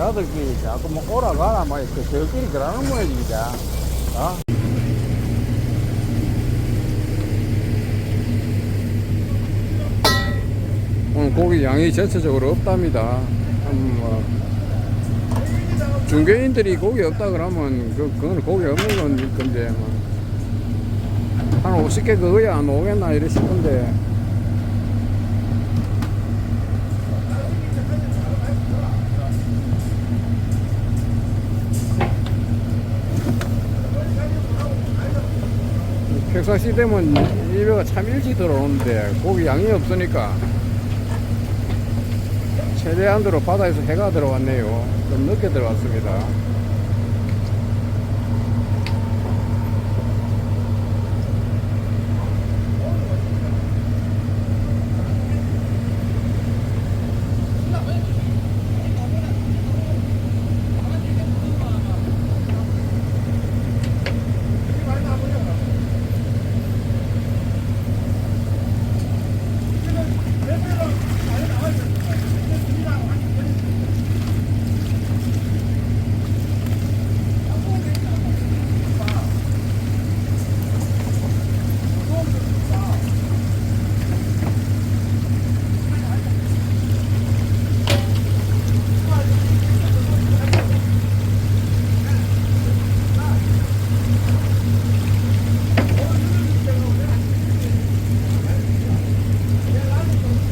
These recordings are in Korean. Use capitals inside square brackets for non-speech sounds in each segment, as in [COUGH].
여자들끼리 자꾸 뭐 오라가라 뭐그 저끼리 그러는 진짜 어? 오늘 고기 양이 전체적으로 없답니다 음, 뭐 중개인들이 고기 없다 그러면 그, 그건 고기 없는 건 건데 뭐. 한 50개 그거야 안 오겠나 이래 싶은데 평상시 되면 일배가 참 일찍 들어오는데 고기 양이 없으니까 최대한으로 바다에서 해가 들어왔네요. 좀 늦게 들어왔습니다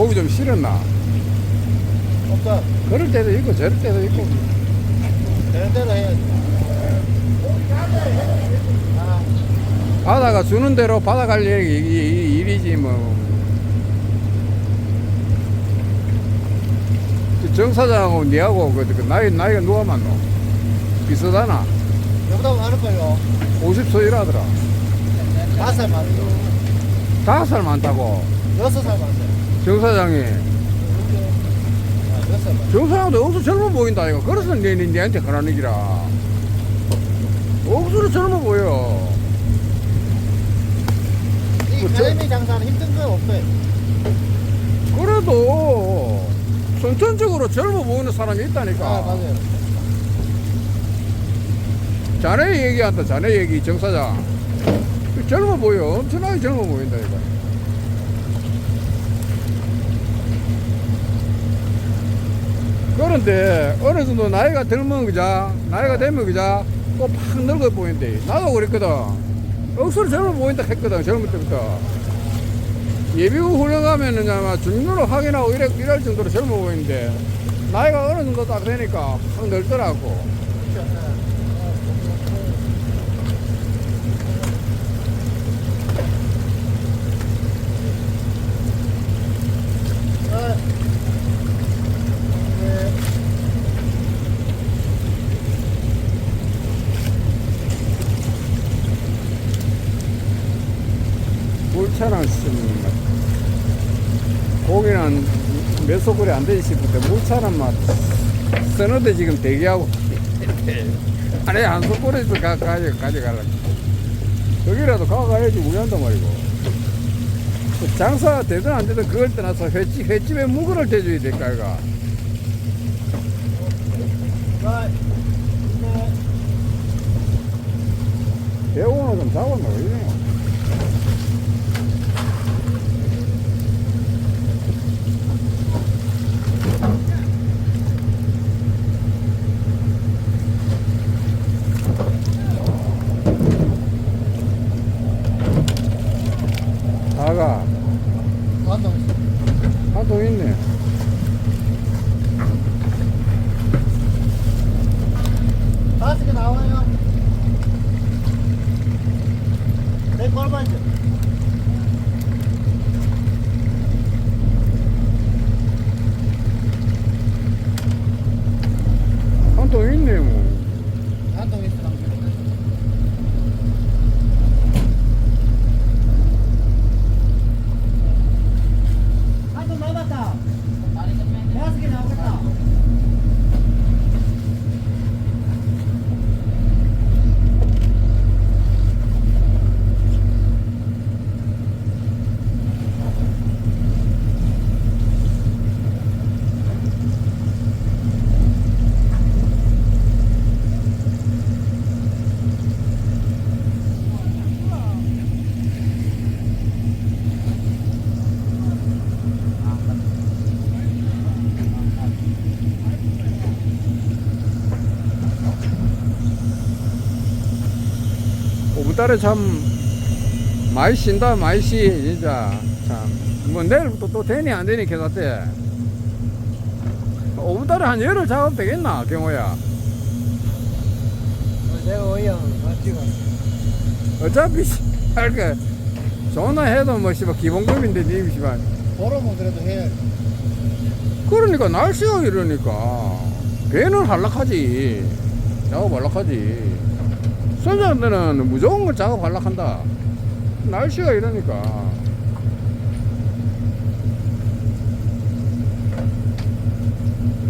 고기 좀 실었나? 없다. 그럴 때도 있고 저럴 때도 있고 되는 대로 해야지. 아, 바다가 주는 대로 받아갈 일이, 이- 이- 일이지 뭐. 그 정사장하고 니하고 그, 그 나이 나이가 누가 많노? 비슷하나? 여보다 많을 거요. 50소 일하더라. 다섯 살 많아요. 다섯 살 많다고. 여섯 살 많아요. 정 사장이. 아, 여섯 살 많아요. 정사장도 억수 젊어 보인다 이거. 그래서 니, 니, 니한테 그러는 얘기라. 억수로 젊어 보여. 이 뭐 저- 장사는 힘든 거 없어요. 그래도 선천적으로 젊어 보이는 사람이 있다니까. 아, 맞아요. 자네 얘기한다 자네 얘기 정 사장 젊어 보여 엄청나게 젊어 보인다 이거 그런데 어느 정도 나이가 들면 그자 나이가 되면 그자 또팍 늙어 보인대 나도 그랬거든. 억수로 젊어 보인다 했거든 젊을 때부터. 예비군 훈련 가면은 아마 중류로 확인하고 이래, 이럴 정도로 젊어 보이는데 나이가 어느 정도 딱 되니까 확 늙더라고. 아, 물차는 좀 고기는 몇 소굴이 안 되지 싶은데 물차는 막 서너 대 지금 대기하고 아니 한 소굴에서 가져가려고. 거기라도 가가야지 우연단 말이고. 장사 되든 안 되든 그걸 떠나서 횟집, 횟집에 무그를 대줘야 될까 이가. 대우는 좀 잡았나 왜이래 다가 완동. 한통 있네 다섯 개 나와요. 내 꼴반지. 한통 있네 뭐 한동 있으랑. 한동 남았다. 다섯 개 나오겠다. 5월 달에 참 많이 쉰다 많이 쉬 진짜. 참뭐 내일부터 또 되니 안 되니 계산 때 5월달에 한 열흘 작업 되겠나 경호야? 내가 어이야 맞지가 어차피 할게 전화 해도 뭐 씨발 기본급인데 니 씨발. 보러면 그래도 해야지. 그러니까 날씨가 이러니까. 배는 한락하지. 작업 한락하지 선장들은 무조건 작업 한락한다. 날씨가 이러니까.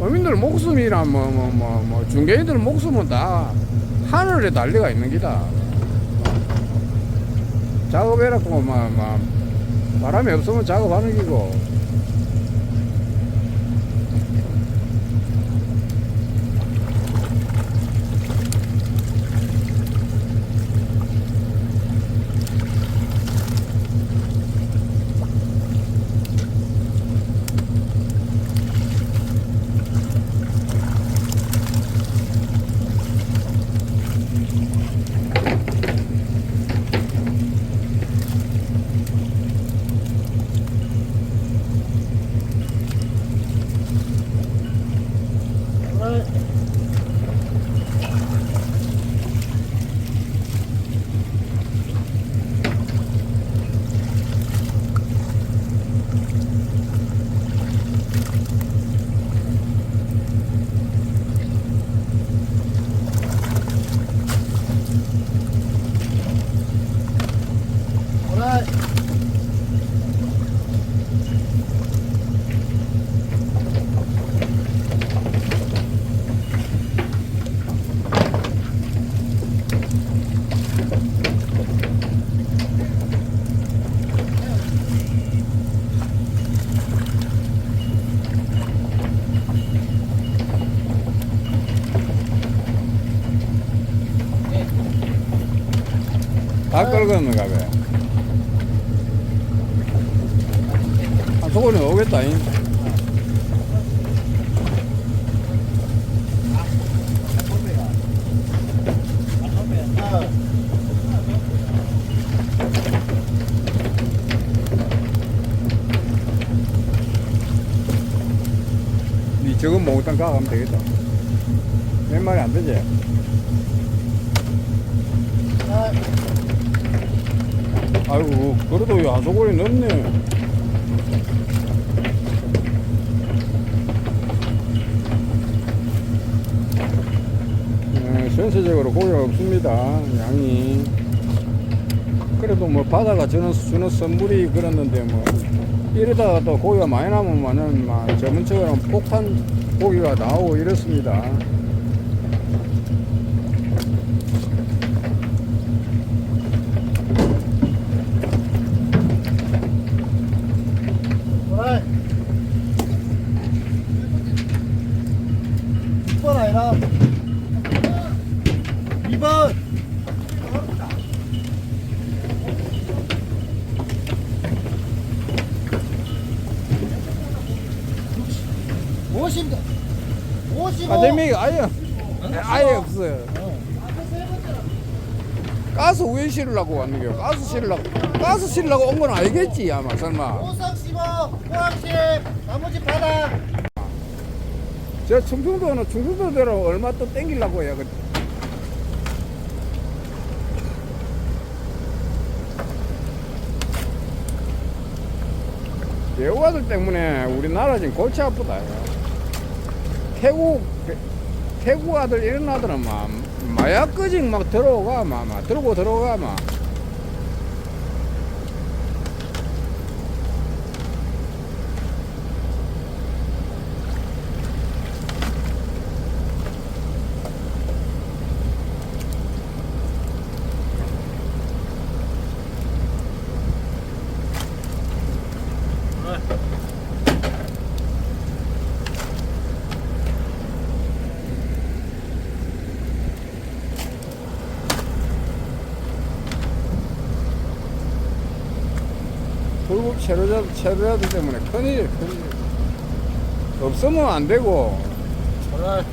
어민들 목숨이란 뭐 뭐 뭐 뭐 중개인들 목숨은 다 하늘에 달리가 있는 기다. 작업해라고 막, 막 바람이 없으면 작업하는 기고 오늘 오늘 다 끌었는가 봐. 한 소문이 오겠다. 잉. 아, 니 저거 몽땅 가가면 되겠다. 몇 마리 안 되지? 아, 아이고, 그래도 한 소골이 넘네. 네, 전체적으로 고기가 없습니다. 양이. 그래도 뭐 바다가 주는, 주는 선물이 그랬는데 뭐 이러다가 또 고기가 많이 남으면은 막 저번처럼 폭탄 고기가 나오고 이렇습니다. 오늘 6번 아니라 2번 오십, 오십오. 아, 재미가 아예, 아예 없어요. 가스 왜 실으려고 왔는 거야? 가스 실으려고, 가스 실으려고 온건 알겠지, 아마, 설마. 씹어, 호황십, 나머지 바닥. 저 충청도는 충청도대로 얼마 또 땡기려고 해요. 그- 배우아들 때문에 우리나라 지금 골치 아프다. 요. 태국, 태국 아들 이런 아들은 막 마약 거직 막 들어오가, 막, 막 들고 들어가, 막. 체류자, 체류자들 때문에 큰일, 큰일. 없으면 안 되고, 오늘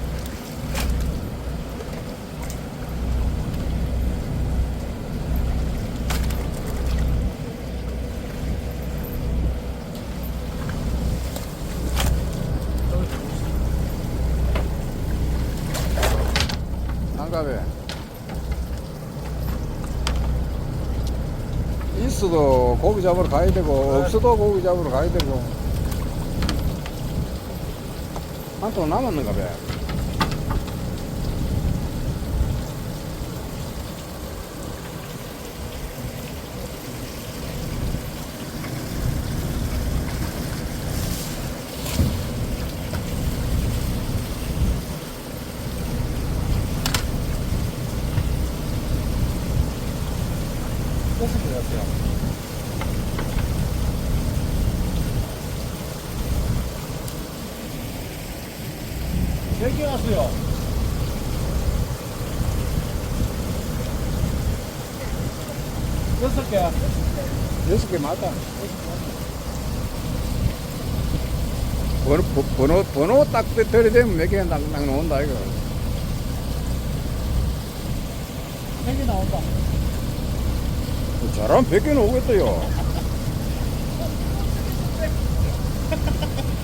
한갑에 있어도 고기 잡으러 가야 되고 없어도 고기 잡으러 가야 되고. 한 통 남았는가 봐 무슨 것 같아요? 몇개 왔어요? 여섯 개. 여섯 개 맞다 번호, 번- 번호, 번호 딱 들이대면 몇 개가 딱, 딱 나온다 이거 세개 나온다. 잘하면 100개는 오겠다 요 [LAUGHS]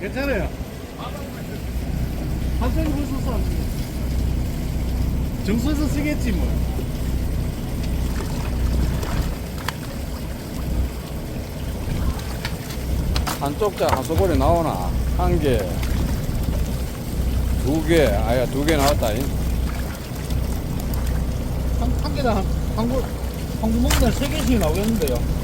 괜찮아요. 한성이 벌써 써. 정수에서 쓰겠지 뭐. 한쪽 자 한소골이 나오나 한 개, 두 개, 아야 두 개 나왔다. 잉. 한, 한 개당 한, 한 구, 한 구멍당 세 개씩 나오겠는데요.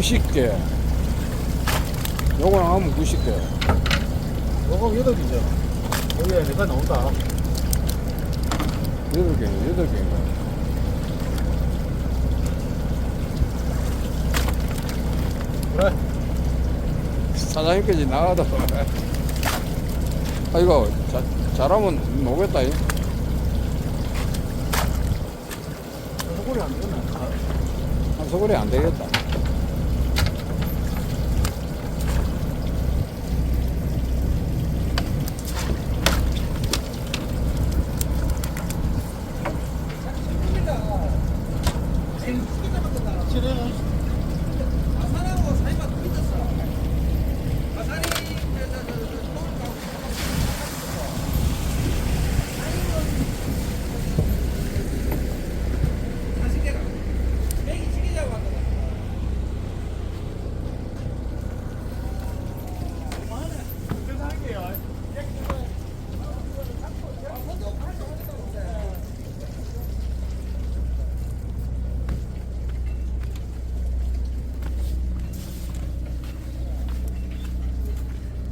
90개. 요거랑 하면 90개. 요거 여덟 개죠. 여기에 내가 나온다. 8개, 8개인가. 그래. 사장님까지 나가다. 아이고, 자, 잘하면 오겠다. 잉. 소골이 안 되나? 한 소골이 안 되겠다. 칠해는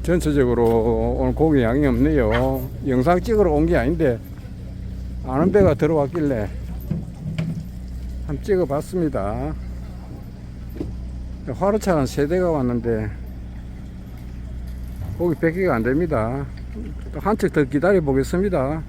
전체적으로 오늘 고기 양이 없네요. 영상 찍으러 온 게 아닌데 아는 배가 들어왔길래 한번 찍어봤습니다. 화로차는 세 대가 왔는데 고기 100개가 안 됩니다. 또 한척 더 기다려 보겠습니다.